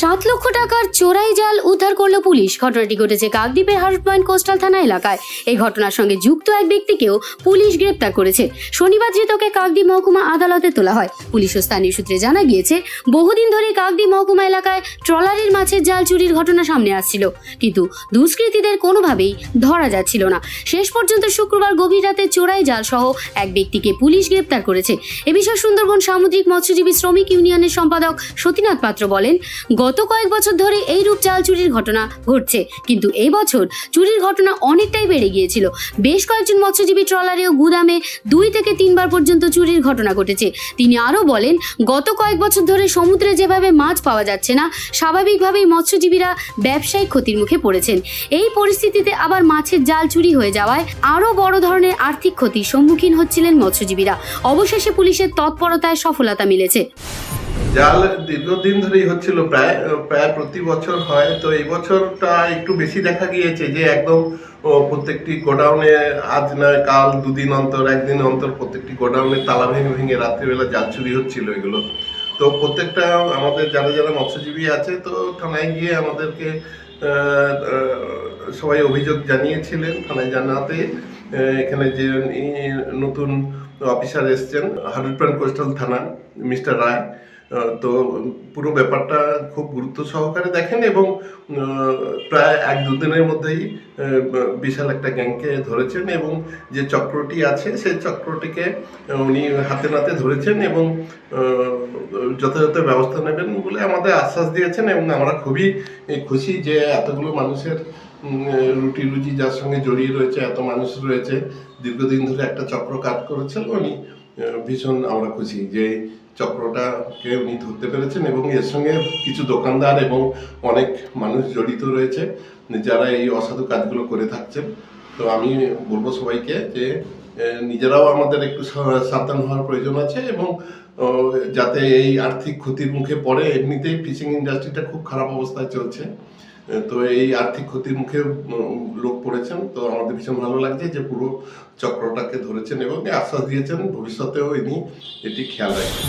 সাত লক্ষ টাকার চোরাই জাল উদ্ধার করল পুলিশ। ঘটনাটি ঘটেছে কাকদ্বীপের হার্ট পয়েন্ট কোস্টাল থানা এলাকায়। এই ঘটনার সঙ্গে যুক্ত এক ব্যক্তিকেও পুলিশ গ্রেপ্তার করেছে। শনিবার ধৃতকে কাকদ্বীপ মহকুমা আদালতে তোলা হয়। পুলিশ ও স্থানীয় সূত্রে জানা গিয়েছে, বহুদিন ধরে কাকদ্বীপ মহকুমা এলাকায় ট্রলারের মাছের জাল চুরির ঘটনা সামনে আসছিল। কিন্তু দুষ্কৃতীদের কোনোভাবেই ধরা যাচ্ছিল না। শেষ পর্যন্ত শুক্রবার গভীর রাতে চোরাই জাল সহ এক ব্যক্তিকে পুলিশ গ্রেপ্তার করেছে। এ বিষয়ে সুন্দরবন সামুদ্রিক মৎস্যজীবী শ্রমিক ইউনিয়নের সম্পাদক সতীনাথ পাত্র বলেন কয়েক বছর ধরে এই রূপ চাল চুরির ঘটনা ঘটছে। কিন্তু এই বছর চুরির ঘটনা অনেকটাই বেড়ে গিয়েছিল। বেশ কয়েকজন মৎস্যজীবী ট্রলারে ও গুদামে দুই থেকে তিনবার পর্যন্ত চুরির ঘটনা ঘটেছে। তিনি আরও বলেন, গত কয়েক বছর ধরে সমুদ্রে যেভাবে মাছ পাওয়া যাচ্ছে না, স্বাভাবিকভাবেই মৎস্যজীবীরা ব্যবসায়িক ক্ষতির মুখে পড়েছেন। এই পরিস্থিতিতে আবার মাছের জাল চুরি হয়ে যাওয়ায় আরও বড় ধরনের আর্থিক ক্ষতির সম্মুখীন হচ্ছিলেন মৎস্যজীবীরা। অবশেষে পুলিশের তৎপরতায় সফলতা মিলেছে। জাল দীর্ঘদিন ধরেই হচ্ছিল, প্রায় প্রায় প্রতি বছর হয়। তো এই বছরটা একটু বেশি দেখা গিয়েছে যে একদম প্রত্যেকটি গোডাউনে আজ নয় কাল দুদিন অন্তর, একদিন অন্তর প্রত্যেকটি গোডাউনে তালা ভেঙে ভেঙে রাত্রিবেলা জাল চুরি হচ্ছিল এগুলো। তো প্রত্যেকটা আমাদের যারা যারা মৎস্যজীবী আছে, তো থানায় গিয়ে আমাদেরকে সবাই অভিযোগ জানিয়েছিলেন থানায় জানাতে। এখানে যে নতুন অফিসার এসছেন হারুপ্রান কোস্টাল থানা, মিস্টার রায়। তো পুরো ব্যাপারটা খুব গুরুত্ব সহকারে দেখেন এবং প্রায় এক দুদিনের মধ্যেই বিশাল একটা গ্যাংকে ধরেছেন এবং যে চক্রটি আছে, সেই চক্রটিকে উনি হাতে নাতে ধরেছেন এবং যথাযথ ব্যবস্থা নেবেন বলে আমাদের আশ্বাস দিয়েছেন এবং আমরা খুবই খুশি যে এতগুলো মানুষের রুটি রুজি যার সঙ্গে জড়িয়ে রয়েছে, এত মানুষ রয়েছে, দীর্ঘদিন ধরে একটা চক্র কাজ করেছেন, উনি ভীষণ আমরা খুশি যে চক্রটাকে উনি ধরতে পেরেছেন এবং এর সঙ্গে কিছু দোকানদার এবং অনেক মানুষ জড়িত রয়েছে, যারা এই অসাধু কাজগুলো করে থাকছেন। তো আমি বলব সবাইকে যে নিজেরাও আমাদের একটু সাবধান হওয়ার প্রয়োজন আছে এবং যাতে এই আর্থিক ক্ষতির মুখে পড়ে, এমনিতেই ফিশিং ইন্ডাস্ট্রিটা খুব খারাপ অবস্থায় চলছে। তো এই আর্থিক ক্ষতির মুখে লোক পড়েছেন। তো আমাদের ভীষণ ভালো লাগছে যে পুরো চক্রটাকে ধরেছেন এবং আশ্বাস দিয়েছেন ভবিষ্যতেও ইনি এটি খেয়াল রাখবেন।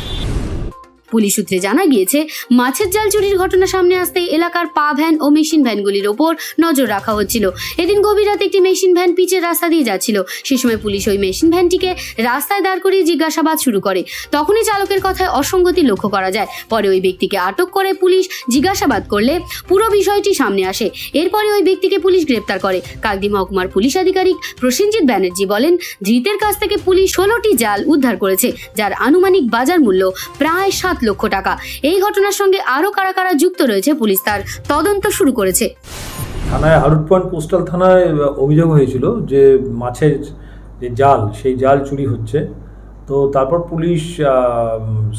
পুলিশ সূত্রে জানা গিয়েছে, মাছের জাল চুরির ঘটনা সামনে আসতেই এলাকার পা ভ্যান ও মেশিন ভ্যানগুলির ওপর নজর রাখা হচ্ছিল। এদিন গভীর রাতে একটি মেশিন ভ্যান পিচের রাস্তা দিয়ে যাচ্ছিল। সে সময় পুলিশ ওই মেশিন ভ্যানটিকে রাস্তায় দাঁড় করিয়ে জিজ্ঞাসাবাদ শুরু করে। তখনই চালকের কথায় অসঙ্গতি লক্ষ্য করা যায়। পরে ওই ব্যক্তিকে আটক করে পুলিশ জিজ্ঞাসাবাদ করলে পুরো বিষয়টি সামনে আসে। এরপরে ওই ব্যক্তিকে পুলিশ গ্রেপ্তার করে। কাকদি মহকুমার পুলিশ আধিকারিক প্রসেনজিৎ ব্যানার্জি বলেন, ধৃতের কাছ থেকে পুলিশ ষোলোটি জাল উদ্ধার করেছে, যার আনুমানিক বাজার মূল্য প্রায় সাত লক্ষ টাকা। এই ঘটনার সঙ্গে আরও কারা কারা যুক্ত রয়েছে পুলিশ তার তদন্ত শুরু করেছে। থানায় হারুট পয়েন্ট পোস্টাল থানায় অভিযোগ হয়েছিল যে মাছের যে জাল, সেই জাল চুরি হচ্ছে। তো তারপর পুলিশ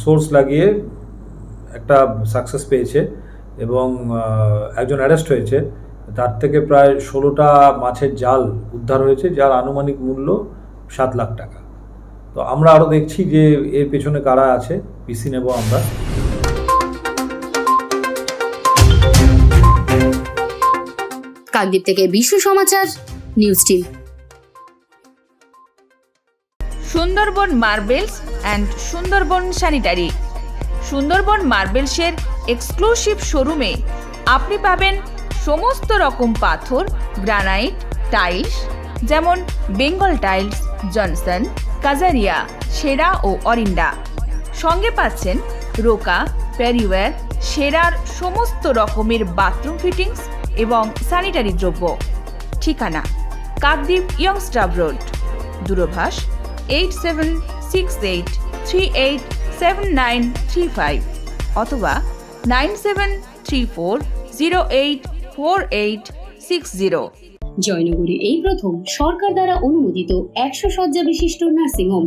সোর্স লাগিয়ে একটা সাকসেস পেয়েছে এবং একজন অ্যারেস্ট হয়েছে। তার থেকে প্রায় ষোলোটা মাছের জাল উদ্ধার হয়েছে, যার আনুমানিক মূল্য সাত লাখ টাকা। তো আমরা আরও দেখছি যে এর পেছনে কারা আছে। পিসি নেব আমরা। কাকদ্বীপ থেকে Biswa Samachar news team. Sundarban marbles and Sundarban sanitary. Sundarban মার্বেলসের exclusive শোরুমে আপনি পাবেন সমস্ত রকম পাথর গ্রানাইট টাইলস যেমন বেঙ্গল টাইলস জনসন কাজারিয়া, সেরা ও অরিন্ডা সঙ্গে পাচ্ছেন রোকা প্যারিওয়্যার সেরার সমস্ত রকমের বাথরুম ফিটিংস এবং স্যানিটারি দ্রব্য। ঠিকানা, Kakdwip youngster road. দূরভাষ, eight seven six eight three eight seven nine three five অথবা nine seven three four zero eight four eight six zero. জয়নগরে এই প্রথম সরকার দ্বারা অনুমোদিত একশো শয্যা বিশিষ্ট নার্সিংহোম